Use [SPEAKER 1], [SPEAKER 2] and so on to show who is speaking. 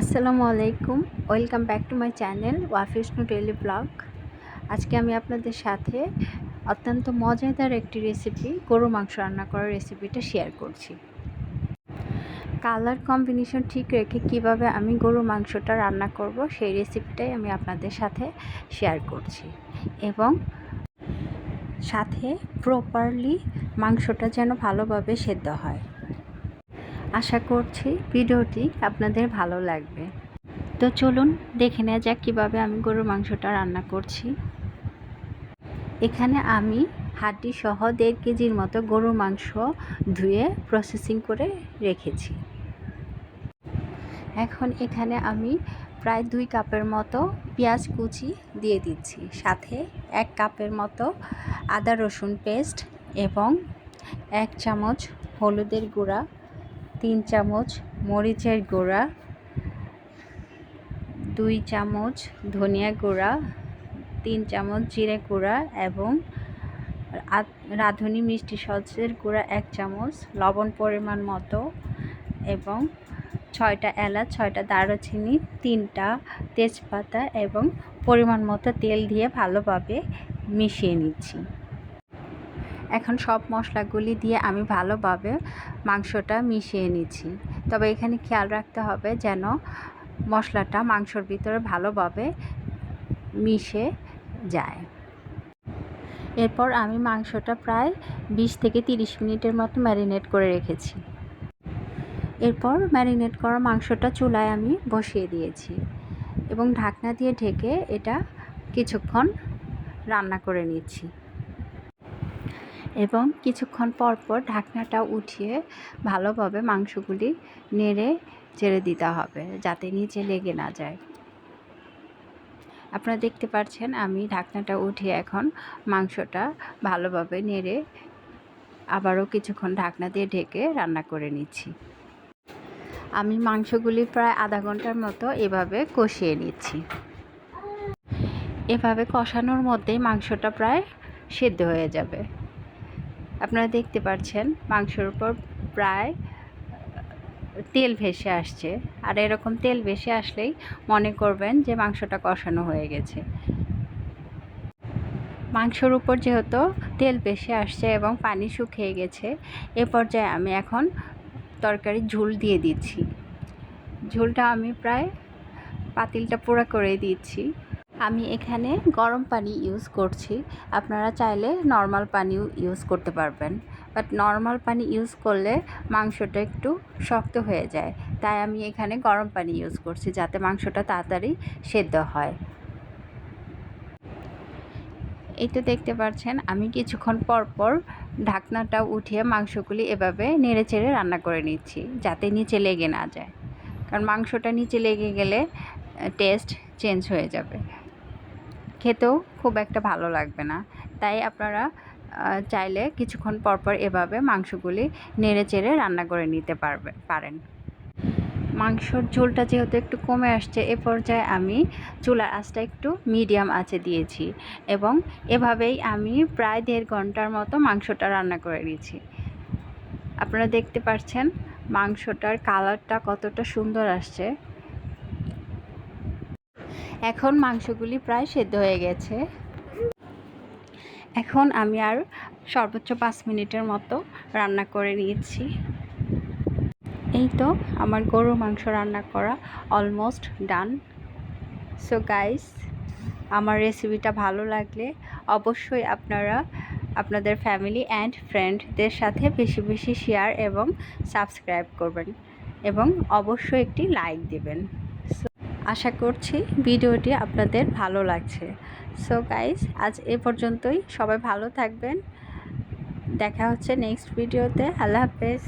[SPEAKER 1] আসসালামু আলাইকুম। Welcome back to my channel ওয়াফিসনু daily blog আজকে আমি আপনাদের সাথে অত্যন্ত মজাদার একটি রেসিপি গরু মাংস রান্না করার রেসিপিটা শেয়ার করছি। কালার কম্বিনেশন ঠিক রেখে কীভাবে আমি গরু মাংসটা রান্না করব, সেই রেসিপিটাই আমি আপনাদের সাথে শেয়ার করছি। এবং সাথে প্রপারলি মাংসটা যেন ভালোভাবে সেদ্ধ হয়। আশা করছি ভিডিওটি আপনাদের ভালো লাগবে। তো চলুন দেখে নেওয়া যাক কীভাবে আমি গরুর মাংসটা রান্না করছি। এখানে আমি হাড্ডি সহ দেড় কেজির মতো গরুর মাংস ধুয়ে প্রসেসিং করে রেখেছি। এখন এখানে আমি প্রায় দুই কাপের মতো পেঁয়াজ কুচি দিয়ে দিচ্ছি, সাথে এক কাপের মতো আদা রসুন পেস্ট এবং এক চামচ হলুদের গুঁড়া তিন চামচ মরিচের গুঁড়া, দুই চামচ ধনিয়া গুঁড়া, তিন চামচ জিরে গুঁড়া এবং রাঁধুনি মিষ্টি সসের গুঁড়া এক চামচ লবণ পরিমাণ মতো এবং ছয়টা এলাচ, ছয়টা দারুচিনি, তিনটা তেজপাতা এবং পরিমাণ মতো তেল দিয়ে ভালোভাবে মিশিয়ে নিচ্ছি। এখন সব মশলাগুলি দিয়ে আমি ভালোভাবে মাংসটা মিশিয়ে নিচ্ছি। তবে এখানে খেয়াল রাখতে হবে যেন মশলাটা মাংসর ভিতরে ভালোভাবে মিশে যায়। এরপর আমি মাংসটা প্রায় বিশ থেকে তিরিশ মিনিটের মতো ম্যারিনেট করে রেখেছি। এরপর ম্যারিনেট করা মাংসটা চুলায় আমি বসিয়ে দিয়েছি এবং ঢাকনা দিয়ে ঢেকে এটা কিছুক্ষণ রান্না করে নিচ্ছি। এবং কিছুক্ষণ পর পর ঢাকনাটা উঠিয়ে ভালোভাবে মাংসগুলি নেড়ে ছেড়ে দিতে হবে, যাতে নিচে লেগে না যায়। আপনারা দেখতে পাচ্ছেন আমি ঢাকনাটা উঠিয়ে এখন মাংসটা ভালোভাবে নেড়ে আবারও কিছুক্ষণ ঢাকনা দিয়ে ঢেকে রান্না করে নিচ্ছি। আমি মাংসগুলি প্রায় আধা ঘণ্টার মতো এভাবে কষিয়ে নিচ্ছি। এভাবে কষানোর মধ্যেই মাংসটা প্রায় সেদ্ধ হয়ে যাবে। আপনারা দেখতে পাচ্ছেন মাংসর উপর প্রায় তেল ভেসে আসছে। আর এরকম তেল ভেসে আসলেই মনে করবেন যে মাংসটা কষানো হয়ে গেছে। মাংসর উপর যেহেতু তেল ভেসে আসছে এবং পানি শুকিয়ে গেছে, এ পর্যায়ে আমি এখন তরকারি ঝুল দিয়ে দিচ্ছি। ঝুলটা আমি প্রায় পাতিলটা পুরা করে দিচ্ছি। আমি এখানে গরম পানি ইউজ করছি। আপনারা চাইলে নর্মাল পানিও ইউজ করতে পারবেন। বাট নর্মাল পানি ইউজ করলে মাংসটা একটু শক্ত হয়ে যায়। তাই আমি এখানে গরম পানি ইউজ করছি যাতে মাংসটা তাড়াতাড়ি সেদ্ধ হয়। এই তো দেখতে পাচ্ছেন, আমি কিছুক্ষণ পর পর ঢাকনাটা উঠিয়ে মাংসগুলি এভাবে নেড়ে চেড়ে রান্না করে নিচ্ছি যাতে নিচে লেগে না যায়। কারণ মাংসটা নিচে লেগে গেলে টেস্ট চেঞ্জ হয়ে যাবে। খেতেও খুব একটা ভালো লাগবে না। তাই আপনারা চাইলে কিছুক্ষণ পরপর এভাবে মাংসগুলি নেড়ে চেড়ে রান্না করে নিতে পারবে, পারেন। মাংসর ঝোলটা যেহেতু একটু কমে আসছে, এ পর্যায়ে আমি চুলার আঁচটা একটু মিডিয়াম আঁচে দিয়েছি এবং এভাবেই আমি প্রায় দেড় ঘণ্টার মতো মাংসটা রান্না করে নিয়েছি। আপনারা দেখতে পাচ্ছেন মাংসটার কালারটা কতটা সুন্দর আসছে। এখন মাংসগুলি প্রায় সেদ্ধ হয়ে গেছে। এখন আমি আর সর্বোচ্চ পাঁচ মিনিটের মতো রান্না করে নিয়েছি। এই তো আমার গরু মাংস রান্না করা অলমোস্ট ডান সো গাইস আমার রেসিপিটা ভালো লাগলে অবশ্যই আপনারা আপনাদের ফ্যামিলি অ্যান্ড ফ্রেন্ডদের সাথে বেশি বেশি শেয়ার এবং সাবস্ক্রাইব করবেন এবং অবশ্যই একটি লাইক দেবেন। আশা করছি ভিডিওটি আপনাদের ভালো লাগছে। সো গাইজ আজ এ পর্যন্তই। সবাই ভালো থাকবেন। দেখা হচ্ছে নেক্সট ভিডিওতে আল্লাহ হাফেজ।